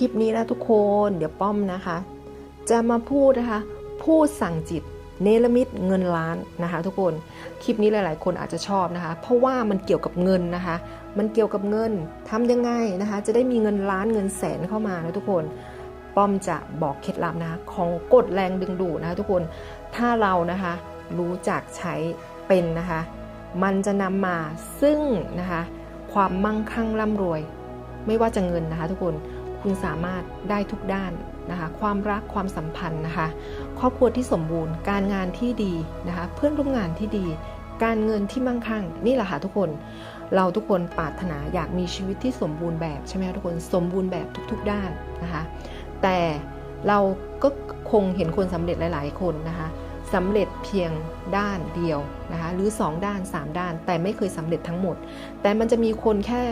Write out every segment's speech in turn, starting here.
ลิปนี้นะทุกคน เดี๋ยวป้อมนะคะ จะมาพูดนะคะ พูดสั่งจิตเนรมิตเงินล้านนะคะ ทุกคน คลิปนี้หลาย ๆ คนอาจจะชอบนะคะ เพราะว่ามันเกี่ยวกับเงินนะคะ มันเกี่ยวกับเงินทำยังไงนะคะ จะได้มีเงินล้านเงินแสนเข้ามานะทุกคน ป้อมจะบอกเคล็ดลับนะคะของกฎแรงดึงดูดนะคะทุกคน ถ้าเรานะคะรู้จักใช้เป็นนะคะ มันจะนำมาซึ่งนะคะความมั่งคั่งร่ำรวย ไม่ว่าจะเงินนะคะ ทุกคน คุณสามารถได้ทุกด้านนะคะความรักความสัมพันธ์นะคะครอบครัวที่สมบูรณ์ การงานที่ดีนะคะเพื่อนร่วมงานที่ดี การเงินที่มั่งคั่ง นี่แหละค่ะทุกคนเราทุกคนปรารถนาอยากมีชีวิตที่สมบูรณ์แบบใช่ไหมคะทุกคนสมบูรณ์แบบทุก ๆ ด้านนะคะแต่เราก็คงเห็นคนสำเร็จหลาย ๆ คนนะคะสำเร็จเพียงด้านเดียวนะคะหรือ 2 ด้าน 3 ด้าน แต่ไม่เคยสำเร็จทั้งหมด แต่มันจะมีคนแค่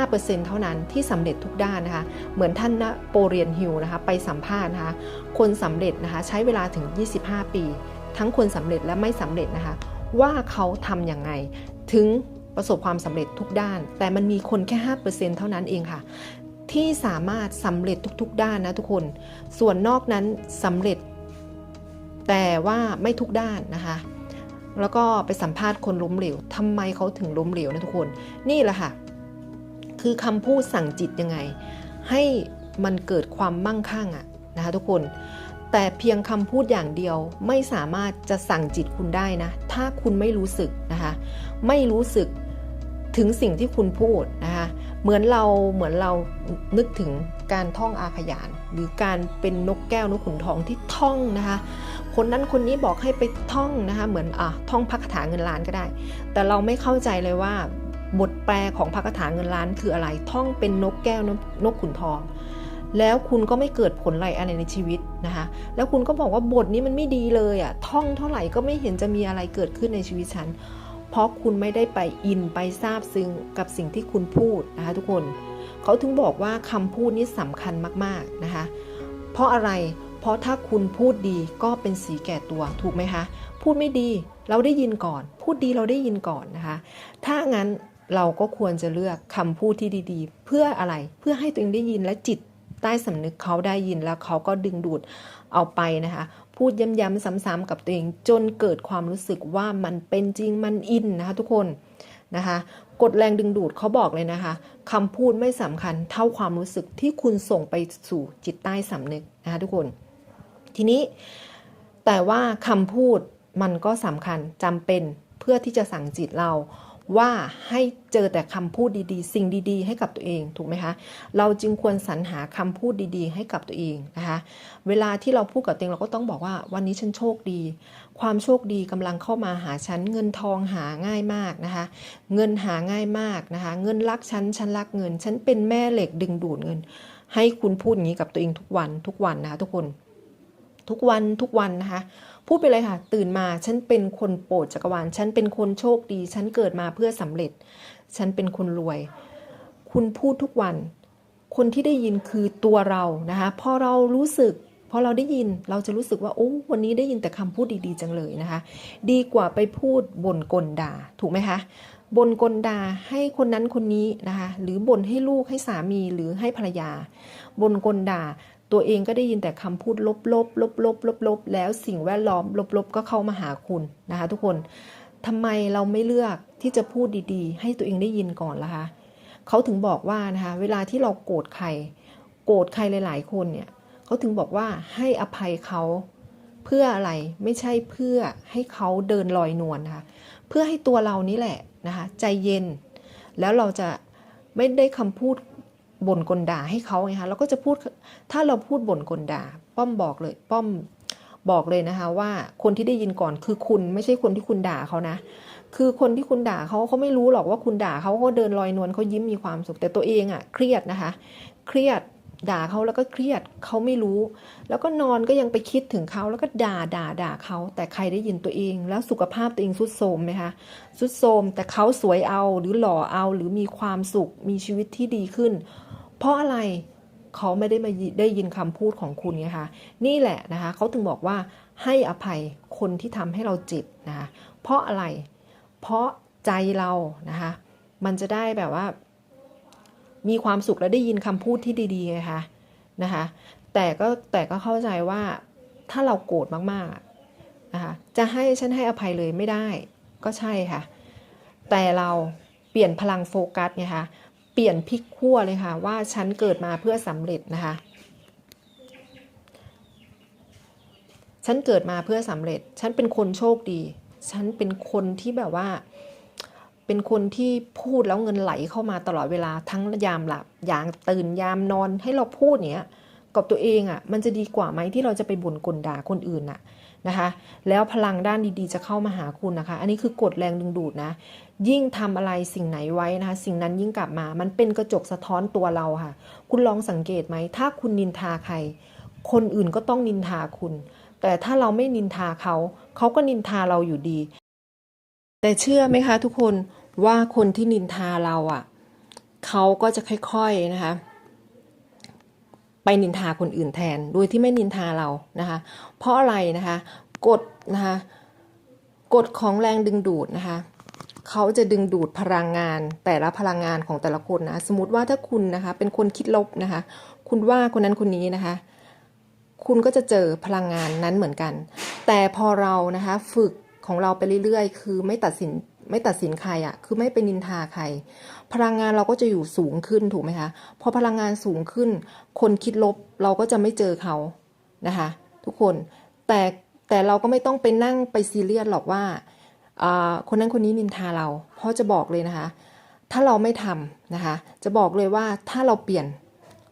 5%เท่านั้นที่สำเร็จทุกด้านนะคะ เหมือนท่านนโปเรียนฮิวนะคะไปสัมภาษณ์นะคะ คนสำเร็จนะคะใช้เวลาถึง 25 ปี ทั้งคนสำเร็จและไม่สำเร็จนะคะ ว่าเขาทำอย่างไงถึงประสบความสำเร็จทุกด้าน แต่มันมีคนแค่ 5%เท่านั้นเองค่ะ ที่สามารถสำเร็จทุกๆ ด้านนะทุกคน ส่วนนอกนั้นสำเร็จ แต่ว่าไม่ทุกด้านนะคะแล้วก็ไปสัมภาษณ์คนล้มเหลวทำไมเขาถึงล้มเหลวนะทุกคน นี่แหละค่ะ คือคำพูดสั่งจิตยังไง ให้มันเกิดความมั่งคั่งอะนะคะทุกคน แต่เพียงคำพูดอย่างเดียวไม่สามารถจะสั่งจิตคุณได้นะ ถ้าคุณไม่รู้สึกนะคะ ไม่รู้สึกถึงสิ่งที่คุณพูดนะคะเหมือนเราเหมือนเรานึกถึงการท่องอาขยาน หรือการเป็นนกแก้วนกขุนทองที่ท่องนะคะคนนั้นคนนี้บอกให้ไปท่องนะคะเหมือนอะท่องพักถาเงินล้านก็ได้ แต่เราไม่เข้าใจเลยว่า บทแปลของพักถาเงินล้านคืออะไร ท่องเป็นนกแก้วนกนกขุนทอง แล้วคุณก็ไม่เกิดผลอะไรอะไรในชีวิตนะคะ แล้วคุณก็บอกว่าบทนี้มันไม่ดีเลยอะ่ะ ท่องเท่าไหร่ก็ไม่เห็นจะมีอะไรเกิดขึ้นในชีวิตฉัน เพราะคุณไม่ได้ไปอินไปซาบซึ้งกับสิ่งที่คุณพูดนะคะทุกคน เขาถึงบอกว่าคำพูดนี้สำคัญมากๆนะคะ เพราะอะไร เพราะถ้าคุณพูดดีก็เป็นสีแก่ตัวถูกไหมคะ พูดไม่ดีเราได้ยินก่อน พูดดีเราได้ยินก่อนนะคะ ถ้างั้น เราก็ควรจะเลือกคำพูดที่ดีๆ เพื่ออะไรเพื่อให้ตัวเองได้ยินและจิตใต้สำนึกเขาได้ยินแล้วเขาก็ดึงดูดเอาไปนะคะ พูดย้ำๆซ้ำๆกับตัวเองจนเกิดความรู้สึกว่ามันเป็นจริงมันอินนะคะทุกคนนะคะกฎแรงดึงดูดเขาบอกเลยนะคะคำพูดไม่สำคัญเท่าความรู้สึกที่คุณส่งไปสู่จิตใต้สำนึกนะคะทุกคน ทีนี้แต่ว่าคำพูดมันก็สำคัญจำเป็นเพื่อที่จะสั่งจิตเรา ว่าให้เจอแต่คำพูดดีๆ สิ่งดีๆ ให้กับตัวเองถูกไหมคะ เราจึงควรสรรหาคำพูดดีๆ ให้กับตัวเองนะคะ เวลาที่เราพูดกับตัวเองเราก็ต้องบอกว่าวันนี้ฉันโชคดี ความโชคดีกำลังเข้ามาหาฉันเงินทองหาง่ายมากนะคะ เงินหาง่ายมากนะคะ เงินรักฉันฉันรักเงิน ฉันเป็นแม่เหล็กดึงดูดเงิน ให้คุณพูดอย่างนี้กับตัวเองทุกวันทุกวันนะคะทุกคน ทุกวันทุกวันนะคะ พูดไปเลยค่ะ ตื่นมาฉันเป็นคนโปรดจักรวาลฉันเป็นคนโชคดี ฉันเกิดมาเพื่อสำเร็จ ฉันเป็นคนรวย คุณพูดทุกวัน คนที่ได้ยินคือตัวเรานะคะพอเรารู้สึกพอเราได้ยินเราจะรู้สึกว่าโอ้วันนี้ได้ยินแต่คำพูดดีๆจังเลยนะคะ ดีกว่าไปพูดบ่นกลด่าถูกไหมคะบ่นกลด่าให้คนนั้นคนนี้นะคะ หรือบ่นให้ลูกให้สามีหรือให้ภรรยาบ่นกลด่า ตัวเองก็ได้ยินแต่คำพูดลบๆลบๆลบๆลบลบแล้วสิ่งแวดล้อมลบๆก็เข้ามาหาคุณนะคะทุกคนทำไมเราไม่เลือกที่จะพูดดีๆ ให้ตัวเองได้ยินก่อนล่ะคะเขาถึงบอกว่านะคะเวลาที่เราโกรธใคร โกรธใครหลาย ๆ คนเนี่ยเขาถึงบอกว่าให้อภัยเขาเพื่ออะไรไม่ใช่เพื่อให้เขาเดินลอยนวลนะคะเพื่อให้ตัวเรานี่แหละนะคะใจเย็น แล้วเราจะไม่ได้คำพูด บ่นกลด่าให้เขาไงคะเราก็จะพูดถ้าเราพูดบ่นกลด่า ป้อมบอกเลย ป้อมบอกเลยนะคะ ว่าคนที่ได้ยินก่อนคือคุณไม่ใช่คนที่คุณด่าเขานะ คือคนที่คุณด่าเขาเขาไม่รู้หรอกว่าคุณด่าเขาก็เดินลอยนวลเขายิ้มมีความสุขแต่ตัวเองอะ่ะเครียดนะคะ เครียดด่าเขาแล้วก็เครียดเขาไม่รู้ แล้วก็นอนก็ยังไปคิดถึงเขาแล้วก็ด่าด่าด่าเขาแต่ใครได้ยินตัวเอง แล้วสุขภาพตัวเองสุดโทรมไหมคะสุดโทรมแต่เขาสวยเอาหรือหล่อเอาหรือมีความสุขมีชีวิตที่ดีขึ้น เพราะอะไรเขาไม่ได้มาได้ยินคำพูดของคุณไงคะนี่แหละนะคะเขาถึงบอกว่าให้อภัยคนที่ทำให้เราเจ็บนะคะเพราะอะไร เพราะใจเรานะคะมันจะได้แบบว่า มีความสุขและได้ยินคำพูดที่ดีๆไงคะนะคะแต่ก็แต่ก็เข้าใจว่าถ้าเราโกรธมากๆนะคะจะให้ฉันให้อภัยเลยไม่ได้ก็ใช่ค่ะ แต่เราเปลี่ยนพลังโฟกัสไงคะ เปลี่ยนพลิกขั้วเลยค่ะ ว่าฉันเกิดมาเพื่อสำเร็จนะคะ ฉันเกิดมาเพื่อสำเร็จ ฉันเป็นคนโชคดี ฉันเป็นคนที่แบบว่า เป็นคนที่พูดแล้วเงินไหลเข้ามาตลอดเวลาทั้งยามหลับยามตื่นยามนอนให้เราพูดเนี้ย กับตัวเองอะ่ะมันจะดีกว่าไหมที่เราจะไปบ่นกลด่าคนอื่นน่ะนะคะ แล้วพลังด้านดีๆ จะเข้ามาหาคุณนะคะ อันนี้คือกฎแรงดึงดูดนะ ยิ่งทำอะไรสิ่งไหนไว้นะคะสิ่งนั้นยิ่งกลับมา มันเป็นกระจกสะท้อนตัวเราค่ะ คุณลองสังเกตไหม ถ้าคุณนินทาใคร คนอื่นก็ต้องนินทาคุณ แต่ถ้าเราไม่นินทาเขา เขาก็นินทาเราอยู่ดี แต่เชื่อไหมคะ ทุกคนว่าคนที่นินทาเราอะเขาก็จะค่อยๆนะคะ ไปนินทาคนอื่นแทน โดยที่ไม่นินทาเรานะคะ เพราะอะไรนะคะกฎนะคะกฎของแรงดึงดูดนะคะเขาจะดึงดูดพลังงานแต่ละพลังงานของแต่ละคนนะสมมติว่าถ้าคุณนะคะเป็นคนคิดลบนะคะ คุณว่าคนนั้นคนนี้นะคะ คุณก็จะเจอพลังงานนั้นเหมือนกัน แต่พอเรานะคะฝึกของเราไปเรื่อยๆ คือไม่ตัดสิน ไม่ตัดสินใครอะ่ะ คือไม่ไปนินทาใคร พลังงานเราก็จะอยู่สูงขึ้นถูกไหมคะ พอพลังงานสูงขึ้น คนคิดลบเราก็จะไม่เจอเขานะคะ ทุกคน แต่แต่เราก็ไม่ต้องไปนั่งไปซีเรียสหรอกว่าอ่าคนนั้นคนนี้นินทาเรา เพราะจะบอกเลยนะคะ ถ้าเราไม่ทำนะคะ จะบอกเลยว่าถ้าเราเปลี่ยน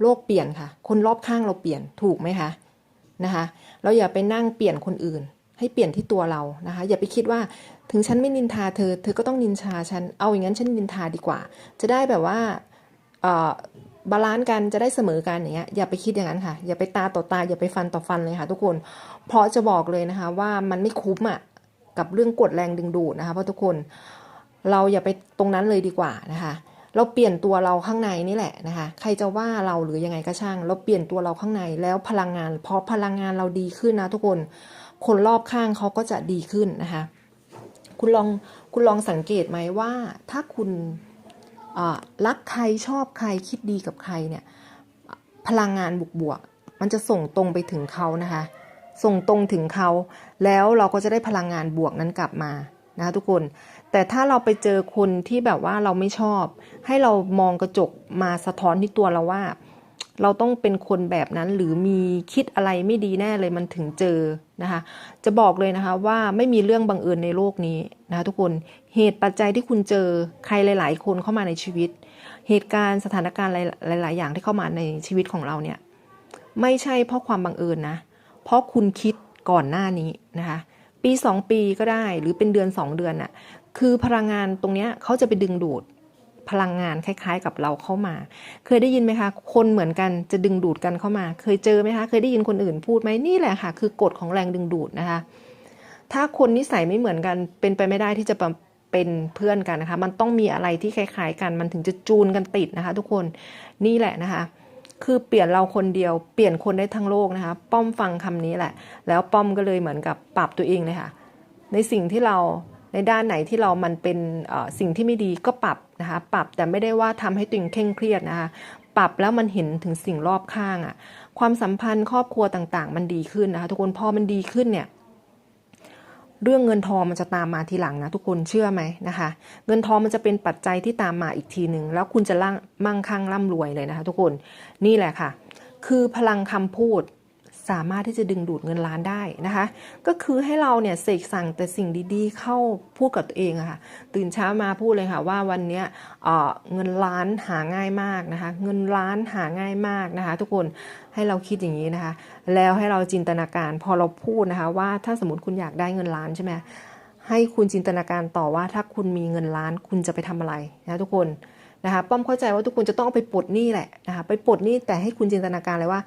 โลกเปลี่ยนค่ะ คนรอบข้างเราเปลี่ยนถูกไหมคะนะคะ เราอย่าไปนั่งเปลี่ยนคนอื่น ให้เปลี่ยนที่ตัวเรานะคะ อย่าไปคิดว่าถึงฉันไม่นินทาเธอ เธอก็ต้องนินทาฉัน เอาอย่างนั้นฉันนินทาดีกว่า จะได้แบบว่าบาลานซ์กันจะได้เสมอกันอย่างเงี้ยอย่าไปคิดอย่างนั้นค่ะ อย่าไปตาต่อตา อย่าไปฟันต่อฟันเลยค่ะ ทุกคน เพราะจะบอกเลยนะคะ ว่ามันไม่คุ้มอะกับเรื่องกดแรงดึงดูดนะคะเพราะทุกคนเราอย่าไปตรงนั้นเลยดีกว่านะคะ เราเปลี่ยนตัวเราข้างในนี่แหละนะคะ ใครจะว่าเราหรือยังไงก็ช่าง เราเปลี่ยนตัวเราข้างในแล้วพลังงานพอพลังงานเราดีขึ้นนะทุกคน คนรอบข้างเขาก็จะดีขึ้นนะคะ คุณลองคุณลองสังเกตไหมว่า ถ้าคุณรักใครชอบใครคิดดีกับใครเนี่ยพลังงานบวกๆมันจะส่งตรงไปถึงเขานะคะ ส่งตรงถึงเขาแล้วเราก็จะได้พลังงานบวกนั้นกลับมานะคะทุกคนแต่ถ้าเราไปเจอคนที่แบบว่าเราไม่ชอบ ให้เรามองกระจกมาสะท้อนที่ตัวเราว่า เราต้องเป็นคนแบบนั้นหรือมีคิดอะไรไม่ดีแน่เลยมันถึงเจอ นะคะจะบอกเลยนะคะว่าไม่มีเรื่องบังเอิญในโลกนี้นะคะทุกคนเหตุปัจจัยที่คุณเจอใครหลาย ๆ คนเข้ามาในชีวิต เหตุการณ์สถานการณ์หลาย ๆ อย่างที่เข้ามาในชีวิตของเราเนี่ยไม่ใช่เพราะความบังเอิญนะเพราะคุณคิดก่อนหน้านี้นะคะปีสองปีก็ได้หรือเป็นเดือนสองเดือนน่ะคือพลังงานตรงเนี้ยเขาจะไปดึงดูด พลังงานคล้าย ๆ กับเราเข้ามา เคยได้ยินไหมคะ คนเหมือนกันจะดึงดูดกันเข้ามา เคยเจอไหมคะ เคยได้ยินคนอื่นพูดไหมนี่แหละค่ะ คือกฎของแรงดึงดูดนะคะ ถ้าคนนิสัยไม่เหมือนกันเป็นไปไม่ได้ที่จะเป็นเพื่อนกันนะคะ มันต้องมีอะไรที่คล้าย ๆ กัน มันถึงจะจูนกันติดนะคะ ทุกคนนี่แหละนะคะคือเปลี่ยนเราคนเดียวเปลี่ยนคนได้ทั้งโลกนะคะ ป้อมฟังคำนี้แหละ แล้วป้อมก็เลยเหมือนกับปรับตัวเองเลยค่ะ ในสิ่งที่เรา ในด้านไหนที่เรามันเป็นสิ่งที่ไม่ดีก็ปรับนะคะปรับแต่ไม่ได้ว่าทำให้ตัวเองเคร่งเครียดนะคะปรับแล้วมันเห็นถึงสิ่งรอบข้างอะ่ะความสัมพันธ์ครอบครัวต่างๆ มันดีขึ้นนะคะทุกคนพอมันดีขึ้นเนี่ยเรื่องเงินทองมันจะตามมาทีหลังนะทุกคนเชื่อไหมนะคะ เงินทองมันจะเป็นปัจจัยที่ตามมาอีกทีหนึ่งแล้วคุณจะมั่งคั่งร่ำรวยเลยนะคะ ทุกคนนี่แหละค่ะ คือพลังคำพูด สามารถที่จะดึงดูดเงินล้านได้นะคะ ก็คือให้เราเนี่ยเสกสั่งแต่สิ่งดีๆ เข้าพูดกับตัวเองอะค่ะ ตื่นเช้ามาพูดเลยค่ะว่าวันนี้เงินล้านหาง่ายมากนะคะ เงินล้านหาง่ายมากนะคะ ทุกคนให้เราคิดอย่างนี้นะคะ แล้วให้เราจินตนาการพอเราพูดนะคะ ว่าถ้าสมมติคุณอยากได้เงินล้านใช่ไหมให้คุณจินตนาการต่อว่าถ้าคุณมีเงินล้านคุณจะไปทำอะไรนะทุกคน นะคะป้อมเข้าใจว่าทุกคนจะต้องไปปลดหนี้แหละนะคะไปปลดหนี้แต่ให้คุณจินตนาการเลยว่า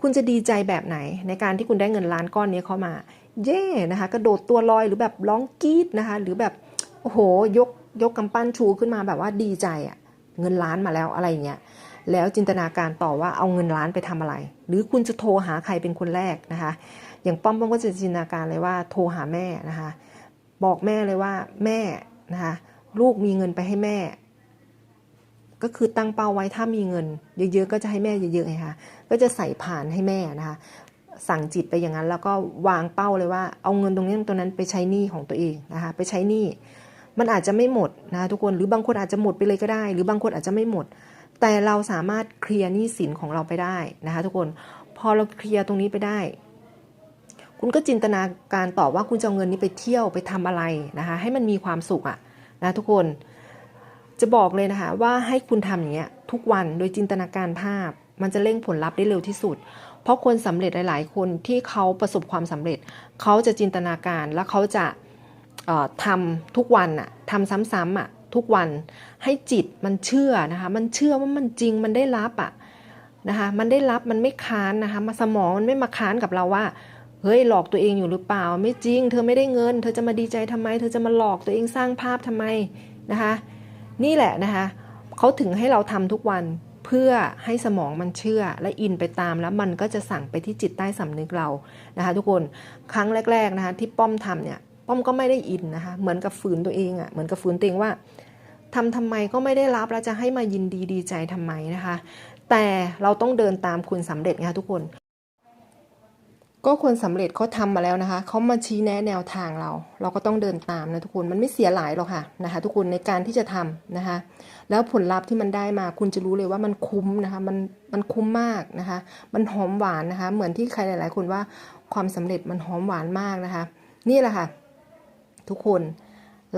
คุณจะดีใจแบบไหน ในการที่คุณได้เงินล้านก้อนนี้เข้ามา เย่นะคะกระโดดตัวลอยหรือแบบร้องกรี๊ดนะคะหรือแบบโอ้โหยกยกกำปั้นชูขึ้นมาแบบว่าดีใจอะ่ะเงินล้านมาแล้วอะไรเงี้ยแล้วจินตนาการต่อว่าเอาเงินล้านไปทำอะไร หรือคุณจะโทรหาใครเป็นคนแรกนะคะ อย่างป้อมป้อมก็จะจินตนาการเลยว่าโทรหาแม่นะคะ บอกแม่เลยว่าแม่นะคะลูกมีเงินไปให้แม่ ก็คือตั้งเป้าไว้ถ้ามีเงิน เยอะๆก็จะให้แม่เยอะๆไงคะก็จะใส่ผ่านให้แม่นะคะสั่งจิตไปอย่างนั้น แล้วก็วางเป้าเลยว่าเอาเงินตรงนี้ตรงนั้นไปใช้หนี้ของตัวเองนะคะไปใช้หนี้มันอาจจะไม่หมดนะคะทุกคนหรือบางคนอาจจะหมดไปเลยก็ได้ หรือบางคนอาจจะไม่หมด แต่เราสามารถเคลียร์หนี้สินของเราไปได้นะคะทุกคนพอเราเคลียร์ตรงนี้ไปได้ คุณก็จินตนาการต่อว่าคุณจะเอาเงินนี้ไปเที่ยวไปทำอะไรนะคะให้มันมีความสุขอะนะทุกคน จะบอกเลยนะคะว่าให้คุณทำอย่างเงี้ยทุกวันโดยจินตนาการภาพ มันจะเร่งผลลัพธ์ได้เร็วที่สุด เพราะคนสำเร็จหลาย ๆ คนที่เขาประสบความสำเร็จ เขาจะจินตนาการแล้วเขาจะเอ่อทำทุกวันอะทำซ้ำๆอะทุกวันให้จิตมันเชื่อนะคะมันเชื่อว่ามันจริงมันได้รับอะนะคะมันได้รับมันไม่ค้านนะคะมาสมองมันไม่มาค้านกับเราว่าเฮ้ยหลอกตัวเองอยู่หรือเปล่า ไม่จริง เธอไม่ได้เงิน เธอจะมาดีใจทำไม เธอจะมาหลอกตัวเองสร้างภาพทำไมนะคะ นี่แหละนะคะเขาถึงให้เราทำทุกวันเพื่อให้สมองมันเชื่อและอินไปตามแล้วมันก็จะสั่งไปที่จิตใต้สำนึกเรานะคะทุกคนครั้งแรก ๆนะคะที่ป้อมทำเนี่ยป้อมก็ไม่ได้อินนะคะเหมือนกับฝืนตัวเองอะ่ะเหมือนกับฝืนตัวเองว่าทำทำไมก็ไม่ได้รับแล้วจะให้มายินดีดีใจทำไมนะคะ แต่เราต้องเดินตามคุณสำเร็จนะคะทุกคน ก็คนสำเร็จเขาทำมาแล้วนะคะเขามาชี้แนะแนวทางเรา เราก็ต้องเดินตามนะทุกคนมันไม่เสียหลายหรอกค่ะนะคะ ทุกคนในการที่จะทำนะคะ แล้วผลลัพธ์ที่มันได้มาคุณจะรู้เลยว่ามันคุ้มนะคะมันมันคุ้มมากนะคะ มันหอมหวานนะคะ เหมือนที่ใครหลาย ๆ คนว่าความสำเร็จมันหอมหวานมากนะคะ นี่แหละค่ะ ทุกคน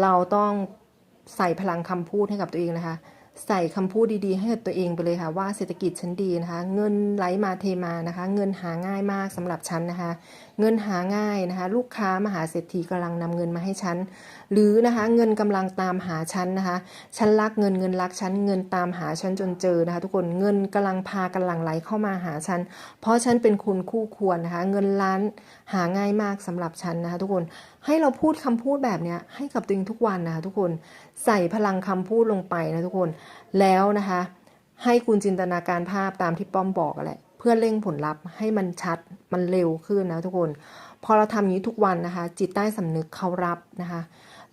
เราต้องใส่พลังคำพูดให้กับตัวเองนะคะ ใส่คำพูดดีๆ ให้กับตัวเองไปเลยค่ะว่าเศรษฐกิจฉันดีนะคะ เงินไหลมาเทมานะคะ เงินหาง่ายมากสำหรับฉันนะคะเงินหาง่ายนะคะ ลูกค้ามหาเศรษฐีกำลังนำเงินมาให้ฉัน หรือนะคะเงินกำลังตามหาฉันนะคะ ฉันรักเงินเงินรักฉันเงินตามหาฉันจนเจอนะคะ ทุกคนเงินกำลังพากำลังไหลเข้ามาหาฉัน เพราะฉันเป็นคุณคู่ควรนะคะ เงินล้านหาง่ายมากสำหรับฉันนะคะ ทุกคนให้เราพูดคำพูดแบบนี้ให้กับตัวเองทุกวันนะคะทุกคนใส่พลังคำพูดลงไปนะทุกคนแล้วนะคะ ให้คุณจินตนาการภาพตามที่ป้อมบอกแหละ พื่อเร่งผลลัพธ์ให้มันชัดมันเร็วขึ้นนะทุกคน พอเราทำอย่างนี้ทุกวันนะคะ จิตใต้สำนึกเขารับนะคะ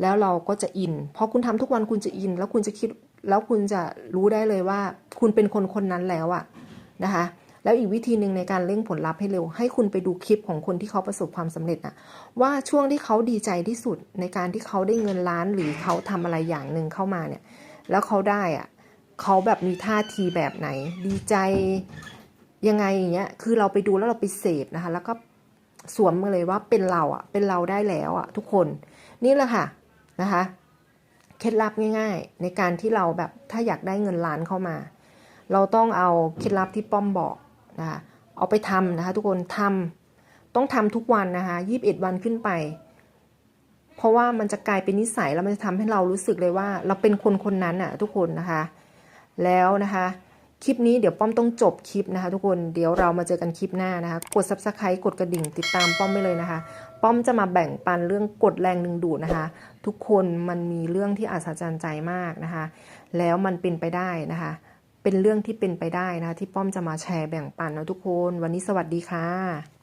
แล้วเราก็จะอินพอคุณทำทุกวันคุณจะอิน แล้วคุณจะคิดแล้วคุณจะรู้ได้เลยว่า คุณเป็นคนคนนั้นแล้วอะนะคะแล้วอีกวิธีหนึ่งในการเร่งผลลัพธ์ให้เร็ว ให้คุณไปดูคลิปของคนที่เขาประสบความสำเร็จอะว่าช่วงที่เขาดีใจที่สุดในการที่เขาได้เงินล้านหรือเขาทำอะไรอย่างหนึ่งเข้ามาเนี่ย แล้วเขาได้อะเขาแบบมีท่าทีแบบไหน ดีใจ ยังไงอย่างเงี้ยคือเราไปดูแล้วเราไปเสพนะคะ แล้วก็สวมมาเลยว่าเป็นเราอะเป็นเราได้แล้วอะทุกคนนี่แหละค่ะนะคะเคล็ดลับง่าย ๆ ในการที่เราแบบถ้าอยากได้เงินล้านเข้ามา เราต้องเอาเคล็ดลับที่ป้อมบอกนะคะเอาไปทำนะคะทุกคนทำต้องทำทุกวันนะคะยีิบเอ็ดวันขึ้นไป เพราะว่ามันจะกลายเป็นนิสัยแล้วมันจะทำให้เรารู้สึกเลยว่า เราเป็นคนคนนั้นอะทุกคนนะคะ แล้วนะคะ คลิปนี้เดี๋ยวป้อมต้องจบคลิปนะคะ ทุกคนเดี๋ยวเรามาเจอกันคลิปหน้านะคะ กด subscribe กดกระดิ่งติดตามป้อมไปเลยนะคะ ป้อมจะมาแบ่งปันเรื่องกดแรงดึงดูดนะคะ ทุกคนมันมีเรื่องที่อัศจรรย์ใจมากนะคะ แล้วมันเป็นไปได้นะคะ เป็นเรื่องที่เป็นไปได้นะคะที่ป้อมจะมาแชร์แบ่งปันนะทุกคน วันนี้สวัสดีค่ะ